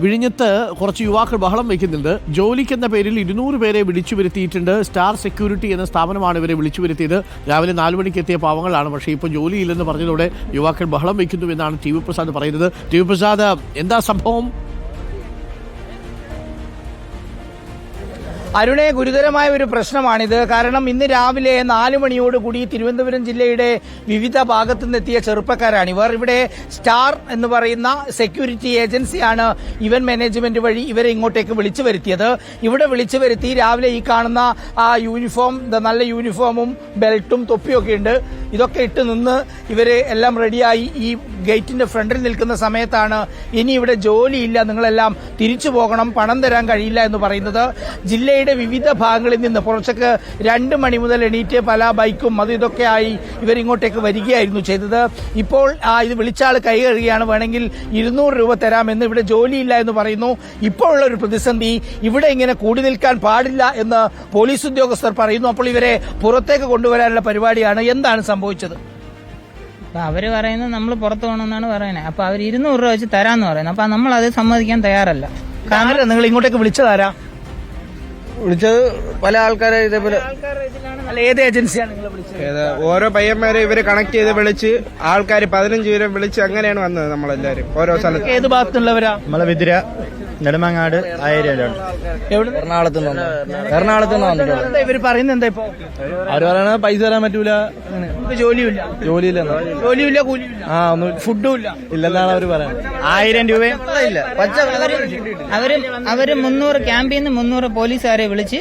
വിഴിഞ്ഞത്ത് കുറച്ച് യുവാക്കൾ ബഹളം വയ്ക്കുന്നുണ്ട്. ജോലിക്കെന്ന പേരിൽ ഇരുന്നൂറ് പേരെ വിളിച്ചു വരുത്തിയിട്ടുണ്ട്. സ്റ്റാർ സെക്യൂരിറ്റി എന്ന സ്ഥാപനമാണ് ഇവരെ വിളിച്ചു വരുത്തിയത്. രാവിലെ നാല് മണിക്ക് എത്തിയ പാവങ്ങളാണ്. പക്ഷേ ഇപ്പോൾ ജോലിയില്ലെന്ന് പറഞ്ഞതോടെ യുവാക്കൾ ബഹളം വയ്ക്കുന്നു എന്നാണ് ടി വി പ്രസാദ് പറയുന്നത്. ടി വി പ്രസാദ് എന്താ സംഭവം? അരുണെ ഗുരുതരമായ ഒരു പ്രശ്നമാണിത്. കാരണം ഇന്ന് രാവിലെ നാല് മണിയോടുകൂടി തിരുവനന്തപുരം ജില്ലയുടെ വിവിധ ഭാഗത്തു നിന്നെത്തിയ ചെറുപ്പക്കാരാണ് ഇവർ. ഇവിടെ സ്റ്റാർ എന്ന് പറയുന്ന സെക്യൂരിറ്റി ഏജൻസിയാണ് ഇവൻ മാനേജ്മെന്റ് വഴി ഇവരെ ഇങ്ങോട്ടേക്ക് വിളിച്ചു വരുത്തിയത്. ഇവിടെ വിളിച്ചു വരുത്തി രാവിലെ ഈ കാണുന്ന ആ യൂണിഫോം നല്ല യൂണിഫോമും ബെൽറ്റും തൊപ്പിയൊക്കെ ഉണ്ട്. ഇതൊക്കെ ഇട്ട് നിന്ന് ഇവർ എല്ലാം റെഡിയായി. ഈ ഗേറ്റിന്റെ ഫ്രണ്ടിൽ നിൽക്കുന്ന സമയത്താണ് ഇനി ഇവിടെ ജോലിയില്ല നിങ്ങളെല്ലാം തിരിച്ചു പോകണം പണം തരാൻ കഴിയില്ല എന്ന് പറയുന്നത്. ജില്ലയുടെ വിവിധ ഭാഗങ്ങളിൽ നിന്ന് പുറച്ചക്ക് രണ്ട് മണി മുതൽ എണീറ്റ് പല ബൈക്കും അത് ഇതൊക്കെ ആയി ഇവരിങ്ങോട്ടേക്ക് വരികയായിരുന്നു ചെയ്തത്. ഇപ്പോൾ ആ ഇത് വിളിച്ചാൾ കൈ കഴുകുകയാണ് വേണമെങ്കിൽ ഇരുന്നൂറ് രൂപ തരാമെന്ന് ഇവിടെ ജോലിയില്ല എന്ന് പറയുന്നു. ഇപ്പോഴുള്ള ഒരു പ്രതിസന്ധി ഇവിടെ ഇങ്ങനെ കൂടി നിൽക്കാൻ പാടില്ല എന്ന് പോലീസ് ഉദ്യോഗസ്ഥർ പറയുന്നു. അപ്പോൾ ഇവരെ പുറത്തേക്ക് കൊണ്ടുവരാനുള്ള പരിപാടിയാണ്. എന്താണ് സംഭവിച്ചത്. അപ്പൊ അവർ പറയുന്നത് നമ്മൾ പുറത്തു പോകണമെന്നാണ് പറയുന്നത്. അപ്പൊ അവർ ഇരുന്നൂറ് രൂപ വെച്ച് തരാന്ന് പറയുന്നത് അപ്പൊ നമ്മൾ അത് സമ്മതിക്കാൻ തയ്യാറല്ല. കാരണം നിങ്ങൾ ഇങ്ങോട്ടേക്ക് വിളിച്ചതാരാ വിളിച്ചത് പല ആൾക്കാരെ ഇതേപോലെ അല്ല ഏത് ഏജൻസിയാണ് നിങ്ങൾ വിളിച്ചത്? ഓരോ പയ്യന്മാരെ ഇവർ കണക്ട് ചെയ്ത് വിളിച്ച് ആൾക്കാർ പതിനഞ്ച് പേരെ വിളിച്ച് അങ്ങനെയാണ് വന്നത് നമ്മളെല്ലാരും. ഓരോ സ്ഥലത്ത്. ഏത് ഭാഗത്തുള്ളവരാ? നമ്മളെ വിതിര. നെടുമങ്ങാട് എറണാകുളത്ത് നിന്ന് എറണാകുളത്ത്. നിന്ന് ഇവർ പറയുന്നത്? എന്താ ഇപ്പൊ? അവർ പറയുന്നത് പൈസ തരാൻ പറ്റൂല. ജോലിയില്ല ജോലിയില്ല ജോലിയില്ലെന്ന് ജോലിയില്ല കൂലിയില്ല ആ ഒന്നും ഫുഡും ഇല്ല ഇല്ലെന്നാണ് അവർ പറയുന്നത്. ആയിരം രൂപയും ഇല്ല പച്ച അവർ അവർ മുന്നൂറ് ക്യാമ്പിൽ നിന്ന് മുന്നൂറ് പോലീസുകാരെ വിളിച്ച്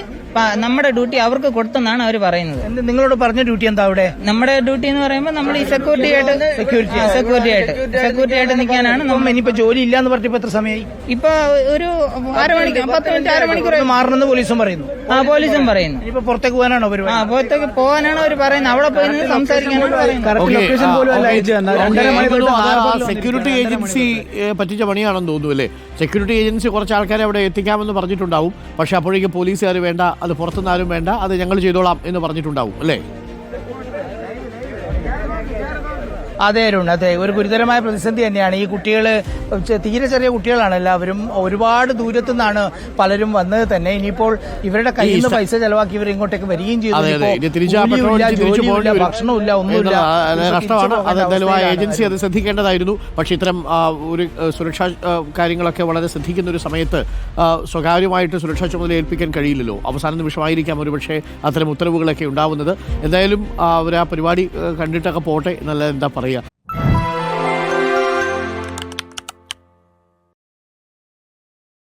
നമ്മുടെ ഡ്യൂട്ടി അവർക്ക് കൊടുത്തെന്നാണ് അവർ പറയുന്നത്. നിങ്ങളോട് പറഞ്ഞ ഡ്യൂട്ടി എന്താ അവിടെ? നമ്മുടെ ഡ്യൂട്ടി എന്ന് പറയുമ്പോൾ നമ്മൾ ഈ സെക്യൂരിറ്റി ആയിട്ട് സെക്യൂരിറ്റി സെക്യൂരിറ്റി ആയിട്ട് സെക്യൂരിറ്റി ആയിട്ട് നിൽക്കാനാണ് നമ്മൾ ഇനിയിപ്പോ ജോലി ഇല്ല എന്ന് പറഞ്ഞപ്പോ എത്ര സമയമായി? ഇപ്പൊ ഒരു അരമണിക്കൂർ പത്ത് മിനിറ്റ് അരമണിക്കൂർ മാറണമെന്ന് പോലീസും പറയുന്നു. ആ പോലീസും പറയുന്നു. ഇപ്പൊ പുറത്തേക്ക് പോകാനാണോ ആ പുറത്തേക്ക് പോകാനാണോ അവർ പറയുന്നത്. അവിടെ പോയി നിന്ന് സംസാരിക്കാനാണ് പറയുന്നത്. സെക്യൂരിറ്റി ഏജൻസി പറ്റിച്ച പണിയാണെന്ന് തോന്നുന്നു അല്ലേ? സെക്യൂരിറ്റി ഏജൻസി കുറച്ച് ആൾക്കാരെ അവിടെ എത്തിക്കാമെന്ന് പറഞ്ഞിട്ടുണ്ടാവും. പക്ഷെ അപ്പോഴേക്കും പോലീസുകാർ വേണ്ട അത് പുറത്തുനിന്നാരും വേണ്ട അത് ഞങ്ങൾ ചെയ്തോളാം എന്ന് പറഞ്ഞിട്ടുണ്ടാവും അല്ലേ? അതെ അരുൺ അതെ. ഒരു ഗുരുതരമായ പ്രതിസന്ധി തന്നെയാണ്. ഈ കുട്ടികൾ തീരെ ചെറിയ കുട്ടികളാണ് എല്ലാവരും. ഒരുപാട് ദൂരത്തു നിന്നാണ് പലരും വന്നത് തന്നെ. ഇനിയിപ്പോൾ ഇവരുടെ കയ്യിൽ നിന്ന് പൈസ ചെലവാക്കി ഇവർ ഇങ്ങോട്ടേക്ക് വരികയും ചെയ്തു. ഭക്ഷണമില്ല ഒന്നുമില്ല. നഷ്ടമാണ് ആ ഏജൻസി അത് ശ്രദ്ധിക്കേണ്ടതായിരുന്നു. പക്ഷെ ഇത്തരം ഒരു സുരക്ഷാ കാര്യങ്ങളൊക്കെ വളരെ ശ്രദ്ധിക്കുന്ന ഒരു സമയത്ത് സ്വകാര്യമായിട്ട് സുരക്ഷാ ചുമതല ഏൽപ്പിക്കാൻ കഴിയില്ലല്ലോ. അവസാന നിമിഷമായിരിക്കാം ഒരുപക്ഷെ അത്തരം ഉത്തരവുകളൊക്കെ ഉണ്ടാവുന്നത്. എന്തായാലും അവർ ആ പരിപാടി കണ്ടിട്ടൊക്കെ പോട്ടെ. എന്നല്ല എന്താ പറയുക.